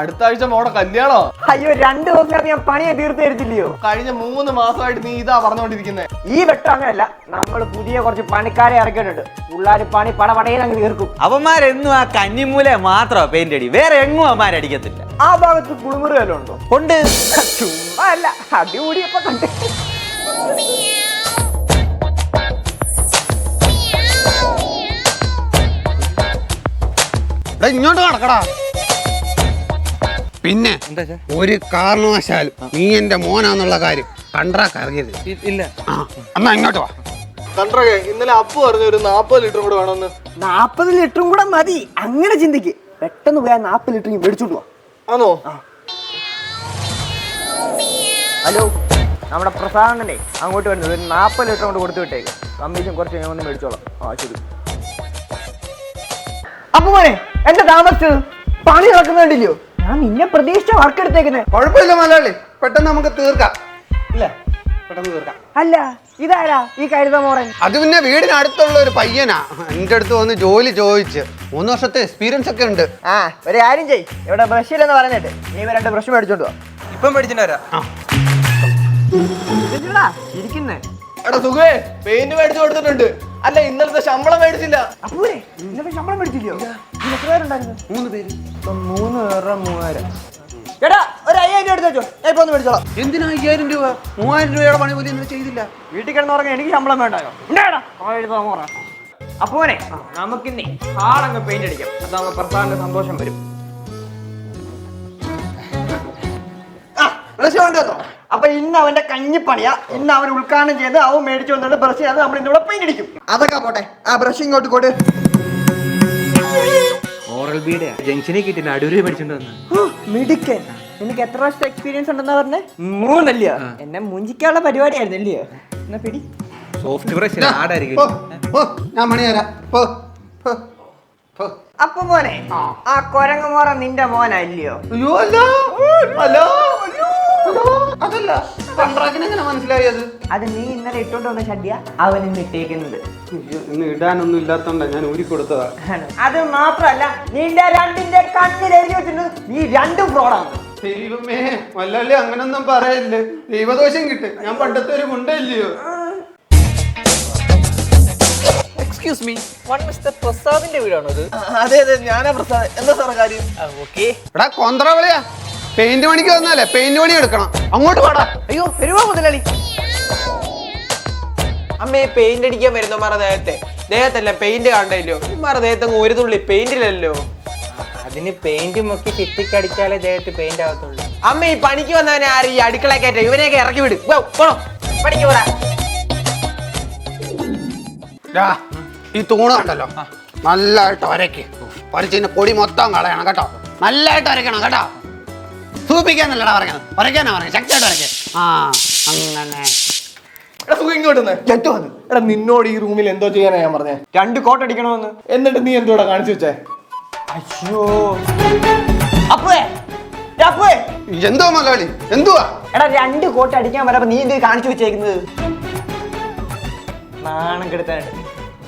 അടുത്ത ആഴ്ച മോടെ കല്യാണോ? അയ്യോ രണ്ടു ദിവസം ഞാൻ പണിയെ തീർത്ത് തരത്തില്ലയോ കഴിഞ്ഞ മൂന്ന് മാസമായിട്ട് നീ ഇതാ പറഞ്ഞുകൊണ്ടിരിക്കുന്നത് ഈ വെട്ടം അങ്ങനെയല്ല നമ്മൾ പുതിയ കുറച്ച് പണിക്കാരെ ഇറക്കിയിട്ടുണ്ട്. പിള്ളേർ പണി പടപടയിൽ അങ്ങ് തീർക്കും. അവന്മാരെന്നും ആ കന്നിമൂല മാത്രമാ പെയിന്റ് അടി. വേറെ എങ്ങും അവന്മാരടിക്കത്തില്ല ആ ഭാഗത്ത് കുളിമുറി വല്ലതും ഉണ്ടോ? ഉണ്ട്. ചുമ്മാ അല്ല അടികൂടിയപ്പോ കണ്ട്. ഇങ്ങോട്ട് നടക്കടാ. പിന്നെ ഒരു കാരണവശാലും നീ എന്റെ മോനാന്നുള്ള കാര്യം കണ്ടാ കറങ്ങിയത് ഇല്ല. ആ എന്നാ ഇങ്ങോട്ട് വാ. കണ്ടേ ഇന്നലെ അപ്പു പറഞ്ഞു ഒരു നാപ്പത് ലിറ്റർ കൂടെ വേണമെന്ന്. നാപ്പത് ലിറ്ററും കൂടെ മതി. അങ്ങനെ ചിന്തിക്ക്. പെട്ടെന്ന് പോയാൽ നാപ്പത് ലിറ്റർ മേടിച്ചോണ്ട് പോവാം ആണോ? ഹലോ നമ്മുടെ പ്രസാദനെ അങ്ങോട്ട് വരുന്നത്. ഒരു നാൽപ്പത് ലിറ്റർ കൊണ്ട് കൊടുത്തു വിട്ടേക്ക്. കമ്മീഷൻ കുറച്ച് ഞാൻ ഒന്ന് മേടിച്ചോളാം. ആ ശരി. അപ്പൊ മോനെ എന്റെ താമസിച്ചത് പണി നടക്കുന്നുണ്ടല്ലോ ഞാൻ നിന്നെ പ്രതീക്ഷിച്ച വർക്ക് എടുത്തേക്കുന്നേ കുഴപ്പമില്ല മലയാളി. പെട്ടെന്ന് നമുക്ക് തീർക്കാം. ഇല്ല. പെട്ടെന്ന് തീർക്കാം. അല്ല ഇതാരാ ഈ കരുത മോറൻ അത് പിന്നെ വീടിനടുത്തുള്ള ഒരു പയ്യനാ. എന്റെ അടുത്ത് വന്ന് ജോലി ചോദിച്ച്. മൂന്ന് വർഷത്തെ എക്സ്പീരിയൻസ് ഒക്കെ ഉണ്ട്. ആ ഒരു കാര്യം ചെയ് ഇവിടെ ബ്രഷിലെന്ന് പറഞ്ഞിട്ട്. നീ ഇവ രണ്ട് ബ്രഷ് മേടിച്ചോണ്ട് വാ. ഇപ്പം വരാം. ഇതെന്തിനാടാ ചിരിക്കുന്നേ എടാ സുഖേ പെയിന്റ് മേടിച്ചു കൊടുത്തിട്ടുണ്ട്. അല്ല ഇന്നലത്തെ ശമ്പളം മേടിച്ചില്ല. അപ്പൂരെ ഇന്നത്തെ ശമ്പളം മേടിച്ചില്ലയോ? ഇതിന് എത്ര പേരുണ്ടായിരുന്നു? മൂന്ന് പേര്. ഇപ്പം മൂന്ന് പേരുടെ മൂവായിരം. എടാ ഒരു അയ്യായിരം രൂപ എടുത്ത്? വെച്ചോ ഞാൻ ഇപ്പൊ ഒന്ന് മേടിച്ചോളാം. എന്തിനാ അയ്യായിരം രൂപ? മൂവായിരം രൂപയുടെ പണി പോലും ഇന്നലെ ചെയ്തില്ല. വീട്ടിൽ കിടന്ന് പറഞ്ഞാൽ എനിക്ക് ശമ്പളം വേണ്ടായോ? ഉണ്ടാടാ അപ്പോനെ നമുക്കിന്നേ ഹാളങ്ങ് പെയിന്റ് അടിക്കാം. അതാവുമ്പോ പ്രസാദിന്റെ സന്തോഷം വരും. ബ്രഷ് വേണ്ടോ അപ്പൊ ഇന്ന് അവന്റെ കഞ്ഞിപ്പണിയാ. ഇന്ന് അവൻ ഉദ്ഘാടനം ചെയ്ത് അവൻ മേടിച്ചു വന്നിട്ട് ബ്രഷ് ചെയ്ത് നമ്മൾ ഇന്നിവിടെ പെയിന്റ് അടിക്കും. അതൊക്കെ പോട്ടെ. ആ ബ്രഷ് ഇങ്ങോട്ട് കൊടു. ഓറൽ ബീഡേ ജംഗ്ഷനിൽ കിട്ടില്ല അടൂര് മേടിച്ചിട്ട് വന്ന. മിടുക്കൻ. നിനക്ക് എത്ര വർഷത്തെ എക്സ്പീരിയൻസ് ഉണ്ടെന്നാ പറഞ്ഞേ? മൂന്നല്ലയോ? എന്നെ മുഞ്ചിക്കാനുള്ള പരിപാടിയായിരുന്നു അല്ലയോ എന്നാ പിടി. സോഫ്റ്റ് ബ്രഷ് ആടായിരിക്കും ഞാൻ മണി തരാം. അപ്പൊ മോനെ ആ. കൊരങ്ങുമോറ നിന്റെ മോനല്ലയോ? അയ്യോ അല്ല. അല്ല. അതല്ല കോൺട്രാക്റ്റിന് എങ്ങനെ മനസ്സിലായി അത് അത് നീ ഇന്നലെ ഇട്ടോണ്ട് വന്ന ഷഡ്യ അവൻ ഇന്ന് ഇട്ടേക്കുന്നത്. അയ്യോ, ഇന്ന് ഇടാനൊന്നും ഇല്ലാത്തോണ്ടാ ഞാൻ ഊരി കൊടുത്തതാ. അത് മാത്രല്ല നിന്റെ രണ്ടിന്റെ കണ്ണിൽ എഴുതി വെച്ചിട്ടുണ്ട് നീ രണ്ടും ഫ്രോഡാണ്. ദൈവമേ വല്ലല്ലേ അങ്ങനൊന്നും പറയല്ലേ? ദൈവദോഷം കിട്ടും. ഞാൻ പണ്ടത്തെ ഒരു മുണ്ടല്ലയോ എക്സ്ക്യൂസ് മീ വൺ മിസ്റ്റർ പ്രസാദിന്റെ വീടാണോ ഇത്? അതെ അതെ ഞാനാ പ്രസാദ്. എന്താ സാറേ കാര്യം? ഓക്കെ എടാ കൊന്ത്രവിളിയാ. പെയിന്റ് പണിക്ക് വന്നാലേ പെയിന്റ് പണി എടുക്കണം. അങ്ങോട്ട് പാടാ അയ്യോ വരുവാ മുതലാളി. അമ്മേ പെയിന്റ് അടിക്കാൻ വരുന്ന ദേഹത്തെ ദേഹത്തല്ല പെയിന്റ് കാണണ്ടല്ലോ. ഇമാരുടെ ദേഹത്ത് ഒരു തുള്ളി പെയിന്റിലല്ലോ അതിന് പെയിന്റ് മുക്കി കിട്ടിക്കടിച്ചാലേ ദേഹത്ത് പെയിന്റ് ആവത്തുള്ളൂ അമ്മ ഈ പണിക്ക് വന്നവനെ ആര്? ഈ അടുക്കള കയറ്റ. ഇവനെയൊക്കെ ഇറക്കി വിട്. പോണോ? പണിക്ക് പോടാ. ഈ തൂണ് കണ്ടല്ലോ? നല്ലതായിട്ട് ഒരയ്ക്ക് പൊടി മൊത്തം കളയണം കേട്ടോ. നല്ലതായിട്ട് ഒരക്കണം കേട്ടോ. സൂപ്പിക്കാന്നല്ലടാ പറയുന്നത് വരയ്ക്കാനാ പറഞ്ഞത്. ശക്തിയായിട്ട് വരയ്ക്കാൻ ആ അങ്ങനെ. എടാ സുഖം ഇങ്ങോട്ട് വന്നേ. എടാ നിന്നോട് ഈ റൂമിൽ എന്തോ ചെയ്യാനാ ഞാൻ പറഞ്ഞേ. രണ്ട് കോട്ട് അടിക്കണമെന്ന്. എന്നിട്ട് നീ എന്തോടാ കാണിച്ചു വെച്ചേ? അയ്യോ. അപ്പേ അപ്പേ എന്തോ മലയാളി? എന്തുവാ? എടാ രണ്ട് കോട്ട് അടിക്കാൻ വരപ്പോ നീ എന്ത് കാണിച്ചു വെച്ചേക്കുന്നത്? നാണം കെടുത്താനായിട്ട്.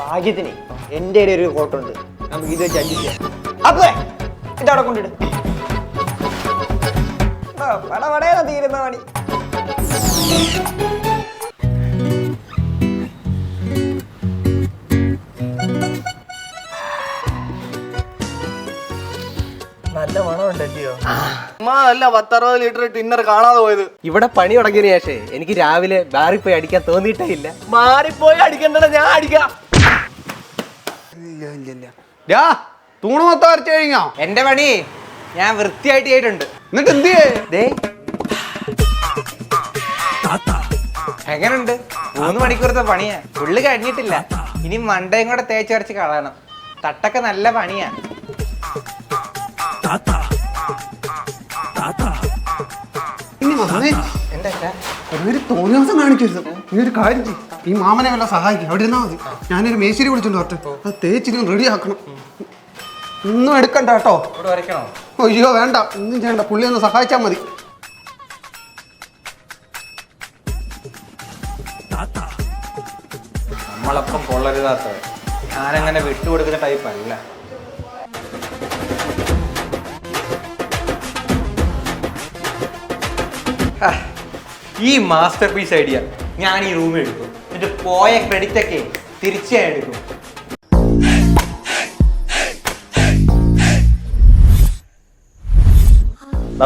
ഭാഗ്യത്തിന് എന്റെ ഒരു കോട്ടുണ്ട്. നമുക്ക് ഇത് വെച്ച് അടിക്കാം അപ്പേ ഇതവിടെ കൊണ്ടിട് ആ, പടപടേന്ന് തീരുന്ന പണി. നല്ല മണമുണ്ടല്ലയോ അമ്മ അല്ല പത്തറുപത് ലിറ്റർ ടിന്നർ കാണാതെ പോയത്. ഇവിടെ പണി തുടങ്ങിയ ശേഷം എനിക്ക് രാവിലെ മാറിപ്പോയി പോയി അടിക്കാൻ തോന്നിയിട്ടേ ഇല്ല. മാറിപ്പോയി അടിക്കണ്ടടാ ഞാൻ അടിക്കാം. തൂണ് മൊത്തം വരച്ചു കഴിഞ്ഞോ? എന്റെ പണി ഞാൻ വൃത്തിയായിട്ട് ചെയ്തിട്ടുണ്ട്. എന്നിട്ട് എന്ത് ചെയ്യേ എങ്ങനുണ്ട്? മൂന്ന് മണിക്കൂറത്തെ പണിയാ. പുള്ളി കഴിഞ്ഞിട്ടില്ല. ഇനി മണ്ടയും കൂടെ തേച്ച് വരച്ച് കളയണം. തട്ടൊക്കെ നല്ല പണിയാ. ഒരു തോന്നിയാസം നീ ഒരു കാര്യം ഈ മാമനെ വല്ല സഹായിക്കും. അവിടെ ഇരുന്നാ മതി. ഞാനൊരു മേശരി വിളിച്ചോണ്ട് വരട്ടെ. അത് തേച്ചിന് റെഡി ആക്കണം ഒന്നും എടുക്കണ്ട കേട്ടോ. വരയ്ക്കണോ? അയ്യോ വേണ്ട. ഒന്നും ചെയ്യണ്ട. പുള്ളി ഒന്ന് സഹായിച്ചാൽ മതി. നമ്മളപ്പം കൊള്ളരുതാത്തത് ഞാനങ്ങനെ വിട്ടുകൊടുക്കുന്ന ടൈപ്പ് അല്ല. ഈ മാസ്റ്റർ പീസ് ഐഡിയ ഞാൻ ഈ റൂമിൽ എടുക്കും. എന്നിട്ട് പോയ ക്രെഡിറ്റ് ഒക്കെ തിരിച്ചു എടുക്കും.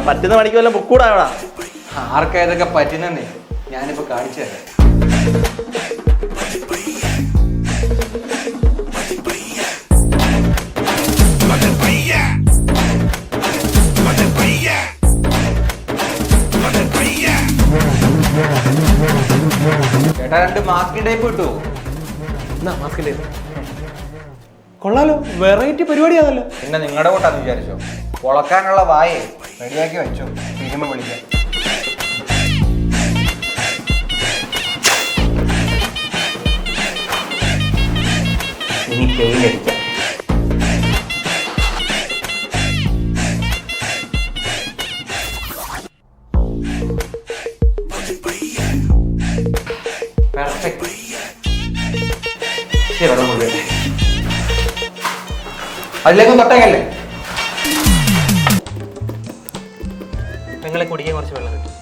പറ്റുന്ന പണിക്ക് വല്ല ബുക്കൂടാ അവിടെ ആർക്കാ ഇതൊക്കെ പറ്റുന്നേ ഞാനിപ്പോ കാണിച്ചു തരാം. ചേട്ടാ രണ്ട് മാസ്ക് ടൈപ്പ് കിട്ടുമോ കൊള്ളാലോ വെറൈറ്റി പരിപാടിയാണല്ലോ. പിന്നെ നിങ്ങളുടെ കൂട്ടാന്ന് വിചാരിച്ചോ? പൊളക്കാനുള്ള വായേ. റെഡിയാക്കി വെച്ചു. സിനിമ വിളിക്കാം. അതിലേക്കും തൊട്ടേക്കല്ലേ നിങ്ങളെ കുടിക്കാൻ കുറച്ച് വെള്ളം കിട്ടും.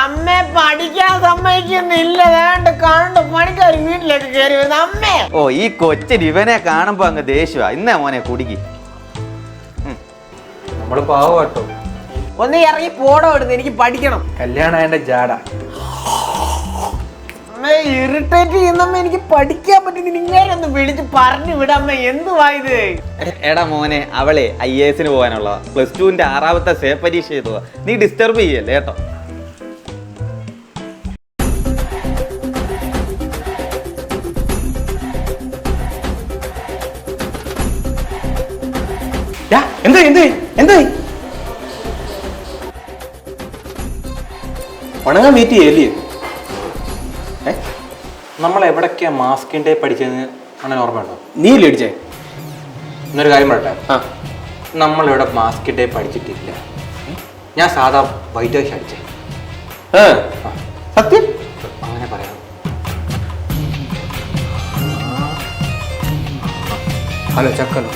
അമ്മ പഠിക്കാൻ സമ്മതിക്കുന്നില്ല. വേണ്ട കണ്ട് പണിക്കാർ വീട്ടിലേക്ക് കയറി വരുന്ന. അമ്മേ. ഓ ഈ കൊച്ചിന് ഇവനെ കാണുമ്പോ അങ്ങ് ദേഷ്യവാ. ഇന്നേ മോനെ കുടിക്ക്. നമ്മൾ പാവട്ടോ കേട്ടോ. ഒന്ന് ഇറങ്ങി പോടോ ഇടുന്നു എനിക്ക് പഠിക്കണം. കല്യാണം ജാട. അമ്മ ഇറിറ്റേറ്റ് ചെയ്യുന്നമ്മ എനിക്ക് പഠിക്കാൻ പറ്റുന്ന ഇങ്ങനെ ഒന്ന് വിളിച്ച് പറഞ്ഞു വിടമ്മ എന്തുവാ ഇത്? എടാ മോനെ അവളെ ഐ എസിന് പോകാനുള്ളതാ പ്ലസ് ടുവിന്റെ ആറാമത്തെ സേ പരീക്ഷ ചെയ്തതാ നീ ഡിസ്റ്റർബ് ചെയ്യല്ലേ കേട്ടോ? എന്താ എന്ത് എന്താ? ഉണങ്ങാൻ വെയിറ്റ് ചെയ്യല്ലേ? നമ്മൾ എവിടൊക്കെയാ മാസ്കിന്റെ പഠിച്ചതെന്ന് അങ്ങനെ ഓർമ്മയുണ്ടോ? നീ അടിച്ചേ? എന്നൊരു കാര്യം പറയട്ടെ. ആ. നമ്മളിവിടെ മാസ്കിന്റെ പഠിച്ചിട്ടില്ല. ഞാൻ സാധാ വൈറ്റ് വാഷ് അടിച്ചേ. സത്യം? അങ്ങനെ പറയാം. ഹലോ ചക്കല്ലോ